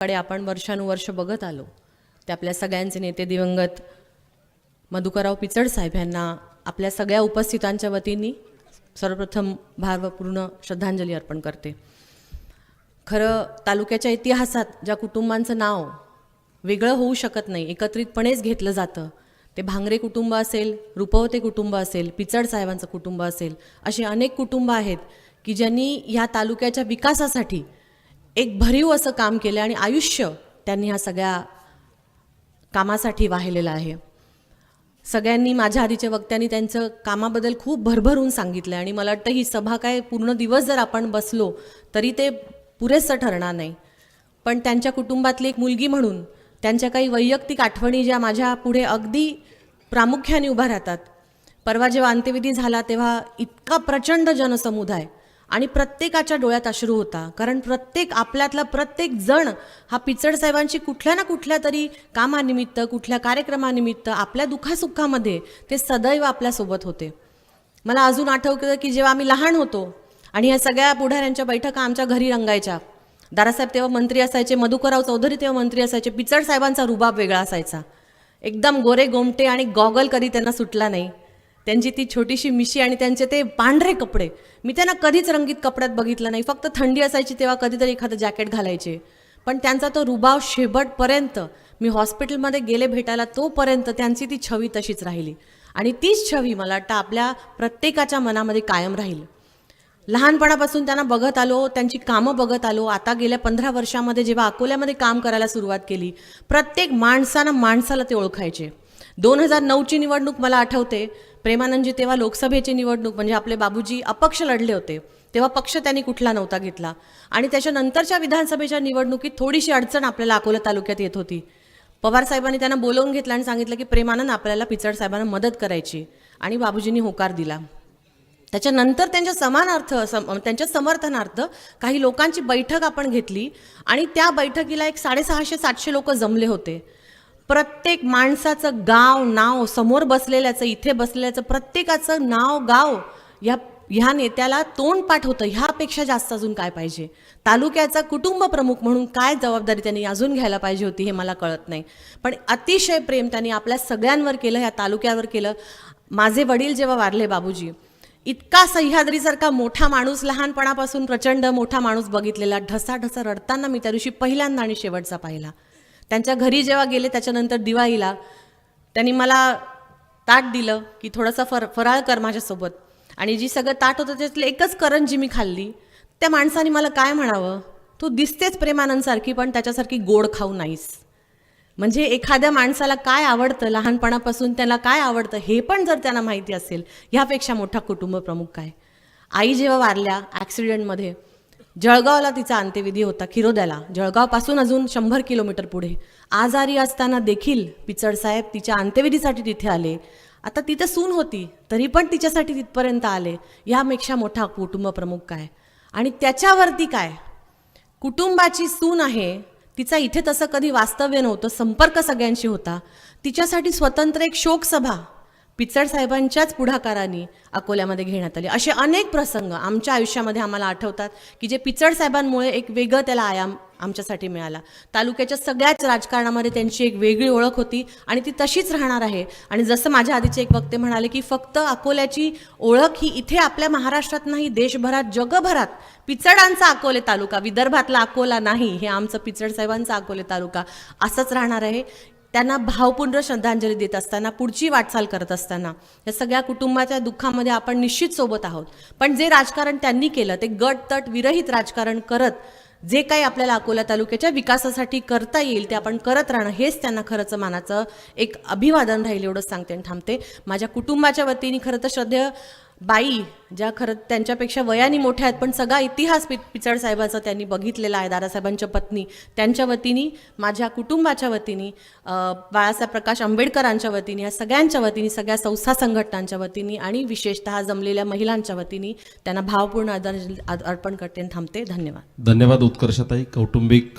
कडे आपण वर्षानुवर्ष बघत आलो. ते आपल्या सगळ्यांचे नेते दिवंगत मधुकरराव पिचड साहेब यांना आपल्या सगळ्या उपस्थितांच्या वतीने सर्वप्रथम भारपूर्ण श्रद्धांजली अर्पण करते. खरं तालुक्याच्या इतिहासात ज्या कुटुंबांचं नाव वेगळं होऊ शकत नाही एकत्रितपणेच घेतलं जातं ते भांगरे कुटुंब असेल रुपवते कुटुंब असेल पिचड साहेबांचं कुटुंब असेल असे अनेक कुटुंब आहेत की ज्यांनी ह्या तालुक्याच्या विकासासाठी एक भरीव असं काम केलं आणि आयुष्य त्यांनी ह्या सगळ्या कामासाठी वाहिलेलं आहे. सगळ्यांनी माझ्या आधीच्या वक्त्यांनी त्यांचं कामाबद्दल खूप भरभरून सांगितलं आणि मला वाटतं ही सभा काय पूर्ण दिवस जर आपण बसलो तरी ते पुरेसं ठरणार नाही. पण त्यांच्या कुटुंबातली एक मुलगी म्हणून त्यांच्या काही वैयक्तिक आठवणी ज्या माझ्या पुढे अगदी प्रामुख्याने उभ्या राहतात. परवा जेव्हा अंत्यविधी झाला तेव्हा इतका प्रचंड जनसमुदाय आणि प्रत्येकाच्या डोळ्यात अश्रू होता. कारण प्रत्येक आपल्यातला प्रत्येक जण हा पिचड साहेबांशी कुठल्या ना कुठल्या तरी कामानिमित्त कुठल्या कार्यक्रमानिमित्त आपल्या दुःखासुखामध्ये ते सदैव आपल्यासोबत होते. मला अजून आठवतं की जेव्हा आम्ही लहान होतो आणि ह्या सगळ्या पुढाऱ्यांच्या बैठका आमच्या घरी रंगायच्या. दारासाहेब तेव्हा मंत्री असायचे मधुकरराव चौधरी तेव्हा मंत्री असायचे पिचड साहेबांचा रुबाब वेगळा असायचा. एकदम गोरे गोमटे आणि गॉगल कधी त्यांना सुटला नाही. त्यांची ती छोटीशी मिशी आणि त्यांचे ते पांढरे कपडे. मी त्यांना कधीच रंगीत कपड्यात बघितलं नाही. फक्त थंडी असायची तेव्हा कधीतरी एखादं जॅकेट घालायचे. पण त्यांचा तो रुबाव शेवटपर्यंत मी हॉस्पिटलमध्ये गेले भेटायला तोपर्यंत त्यांची ती छवी तशीच राहिली. आणि तीच छवी मला वाटतं आपल्या प्रत्येकाच्या मनामध्ये कायम राहील. लहानपणापासून त्यांना बघत आलो त्यांची कामं बघत आलो. आता गेल्या पंधरा वर्षामध्ये जेव्हा अकोल्यामध्ये काम करायला सुरुवात केली प्रत्येक माणसानं माणसाला ते ओळखायचे. दोन हजार नऊची निवडणूक मला आठवते. प्रेमानंदजी तेव्हा लोकसभेची निवडणूक म्हणजे आपले बाबूजी अपक्ष लढले होते. तेव्हा पक्ष त्यांनी कुठला नव्हता घेतला. आणि त्याच्यानंतरच्या विधानसभेच्या निवडणुकीत थोडीशी अडचण आपल्याला अकोला तालुक्यात येत होती. पवार साहेबांनी त्यांना बोलवून घेतलं आणि सांगितलं की प्रेमानंद आपल्याला पिचड साहेबांना मदत करायची. आणि बाबूजींनी होकार दिला. त्याच्यानंतर त्यांच्या समानार्थ सम त्यांच्या समर्थनार्थ काही लोकांची बैठक आपण घेतली. आणि त्या बैठकीला एक साडेसहाशे सातशे लोक जमले होते. प्रत्येक माणसाचं गाव नाव समोर बसलेल्याचं इथे बसलेल्याचं प्रत्येकाचं नाव गाव या ह्या नेत्याला तोंडपाठ होतं ह्यापेक्षा जास्त अजून काय पाहिजे? तालुक्याचा कुटुंब प्रमुख म्हणून काय जबाबदारी त्यांनी अजून घ्यायला पाहिजे होती हे मला कळत नाही. पण अतिशय प्रेम त्यांनी आपल्या सगळ्यांवर केलं ह्या तालुक्यावर केलं. माझे वडील जेव्हा वारले बाबूजी इतका सह्याद्रीसारखा मोठा माणूस लहानपणापासून प्रचंड मोठा माणूस बघितलेला ढसा ढसा रडताना मी त्या दिवशी पहिल्यांदा आणि शेवटचा पाहिला. त्यांच्या घरी जेव्हा गेले त्याच्यानंतर दिवाळीला त्यांनी मला ताट दिलं की थोडंसं फर फराळ कर माझ्यासोबत. आणि जी सगळं ताट होतं त्यातलं एकच करंजी मी खाल्ली त्या माणसाने मला काय म्हणावं? तू दिसतेच प्रेमानंदसारखी पण त्याच्यासारखी गोड खाऊ नाहीस. म्हणजे एखाद्या माणसाला काय आवडतं लहानपणापासून त्याला काय आवडतं हे पण जर त्यांना माहिती असेल ह्यापेक्षा मोठा कुटुंब प्रमुख काय? आई जेव्हा वारल्या ॲक्सिडेंटमध्ये जळगावला तिचा अंत्यविधी होता खिरोद्याला. जळगावपासून अजून शंभर किलोमीटर पुढे. आजारी असताना देखील पिचडसाहेब तिच्या अंत्यविधीसाठी तिथे आले. आता तिथं सून होती तरी पण तिच्यासाठी तिथपर्यंत आले. ह्यापेक्षा मोठा कुटुंब प्रमुख काय? आणि त्याच्यावरती काय? कुटुंबाची सून आहे. तिचा इथे तसं कधी वास्तव्य नव्हतं संपर्क सगळ्यांशी होता. तिच्यासाठी स्वतंत्र एक शोकसभा पिचड साहेबांच्याच पुढाकाराने अकोल्यामध्ये घेण्यात आली. असे अनेक प्रसंग आमच्या आयुष्यामध्ये आम्हाला आठवतात की जे पिचड साहेबांमुळे एक वेगळं त्याला आयाम आमच्यासाठी मिळाला. तालुक्याच्या सगळ्याच राजकारणामध्ये त्यांची एक वेगळी ओळख होती आणि ती तशीच राहणार आहे. आणि जसं माझ्या आधीचे एक वक्ते म्हणाले की फक्त अकोल्याची ओळख ही इथे आपल्या महाराष्ट्रात नाही देशभरात जगभरात पिचडांचा अकोले तालुका विदर्भातला अकोला नाही हे आमचं पिचड साहेबांचा अकोले तालुका असंच राहणार आहे. त्यांना भावपूर्ण श्रद्धांजली देत असताना पुढची वाटचाल करत असताना या सगळ्या कुटुंबाच्या दुःखामध्ये आपण निश्चित सोबत आहोत. पण जे राजकारण त्यांनी केलं ते गट तट विरहित राजकारण करत जे काही आपल्याला अकोला तालुक्याच्या विकासासाठी करता येईल ते आपण करत राहणं हेच त्यांना खरंच मानाचं एक अभिवादन राहील एवढंच सांगते आणि थांबते. माझ्या कुटुंबाच्या वतीने खरं तर श्रद्धेय बाई ज्या खरं त्यांच्यापेक्षा वयाने मोठ्या आहेत पण सगळा इतिहास पि पिचड साहेबाचा त्यांनी बघितलेला आहे दादासाहेबांच्या पत्नी. त्यांच्या वतीने माझ्या कुटुंबाच्या वतीने बाळासाहेब प्रकाश आंबेडकरांच्या वतीने या सगळ्यांच्या वतीने सगळ्या संस्था संघटनांच्या वतीने आणि विशेषतः जमलेल्या महिलांच्या वतीने त्यांना भावपूर्ण आदर अर्पण करते आणि थांबते. धन्यवाद. धन्यवाद उत्कर्षताई. कौटुंबिक